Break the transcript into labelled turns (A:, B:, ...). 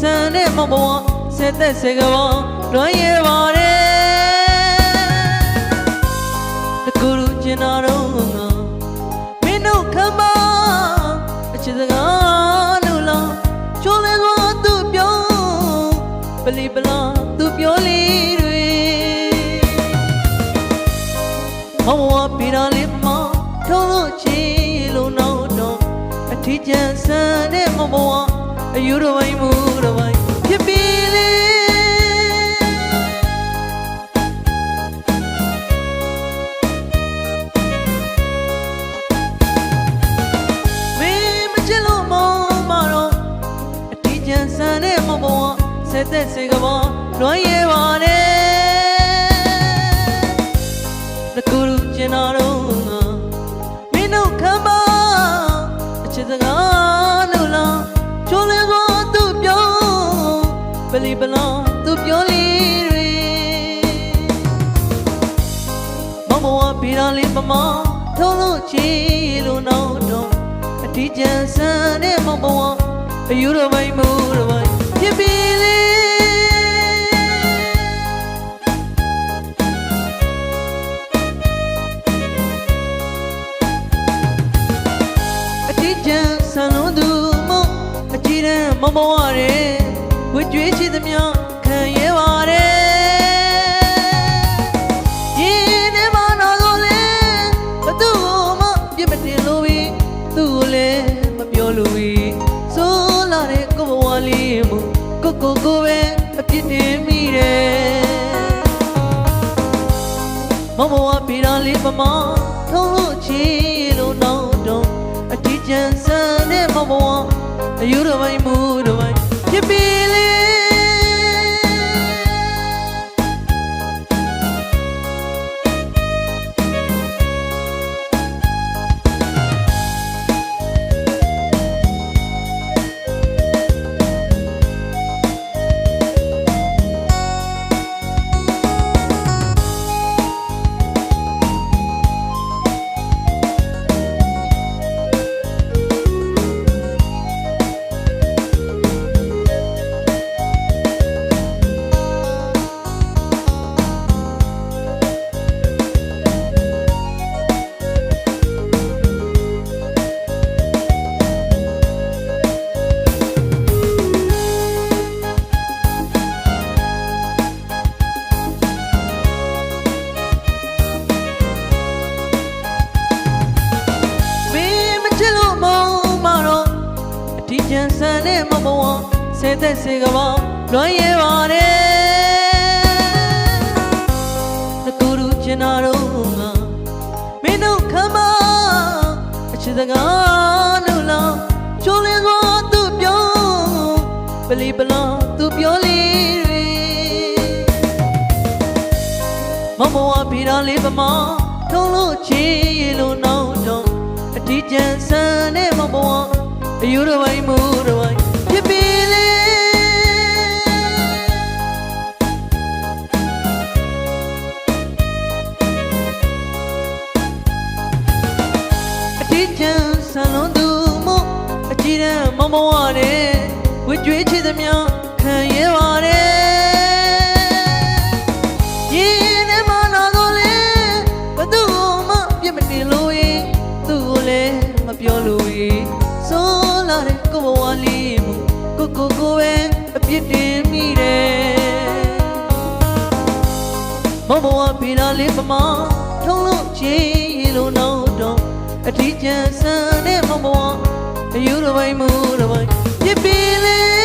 A: ဆန်တဲ့မဘဝဆက်သက်စေကဘာလွန်ရပါတယ်တကူလူကျင်နာတော့ငါမင်းတို့ခမအချစ်စကားလို့လားချိုးလဲသွားသူပြောပလီပလာသူပြောလေးတွေမဘဝပြတာလေးမထုံးလို့ချီလို့နောက်တော့အထီးကျန်ဆန်တဲ့မဘဝအယူတော်ပိုင်းမူ ဆက်သက်စေကဘာလွန်ရပါတယ်တကူလူကျင်နာတော့ငါမင်းတို့ခမအချစ်စကားလို့လားချိုးလဲသွားသူပြောပလီပလာသူပြောလေးတွေမမဝပြတာလေးမမထုံးလို့ချီလို့နောက်တော့အထီးကျန်ဆန်တဲ့မမဝအယူတော်ပိုင်းမူတော်ပိုင်းဖြစ်ပြီ ကြည့်တဲ့မမဝရဲဝကြွေးချစ်သမျှခံရပါတယ်ဒီနေ့မှတော့လို့လေဘသူ့ကိုမှပြစ်မတင်လို့ပြီးသူ့ကိုလည်းမပြောလို့ပြီးဆိုလာတဲ့ကိုဘဝလေးမူကိုကိုကိုပဲအပြစ်တင်မိတယ်မမဝပြတာလေးပမာထုံးလို့ချီလို့နောက်တော့အတီးကျန်ဆန်တဲ့မမ ဝအ အတီးကျန်ဆန်တဲ့မမဝဆဲသက်စေကဘာလွန်ရပါတယ်တကူလူချင်တာတော့ငါမင်းတို့ခမအချစ်စကားလို့လားချိုးလင်းသွားသူပြောပလီပလာသူပြောလေးတွေမမဝပြတာလေးပမာထုံးလို့ချီလို့နောက်တော့အတီးကျန်ဆန်တဲ့မမဝအယူတော်ပိုင်းမူ ည့်တဲ့မမဝတဲ့ဝကြွေးချစ်သမျှခံရပါတယ်ရင်ထဲမှာနာတော့လေဘသူ့ကိုမှပြစ်မတင်လို့ရင်သူ့ကိုလည်းမပြောလို့ရင်ဆိုလာတဲ့ကိုဘဝလေးမူကိုကိုကိုပဲအပြစ်တင်မိတယ်မဘဝပြလာလေးပမာထုံးလို့ချီလို့နောက်တော့အထီးကျန်ဆန်တဲ့မဘဝ အယူတော်ပိုင်းမူတော်ပိုင်းပြပင်းလေး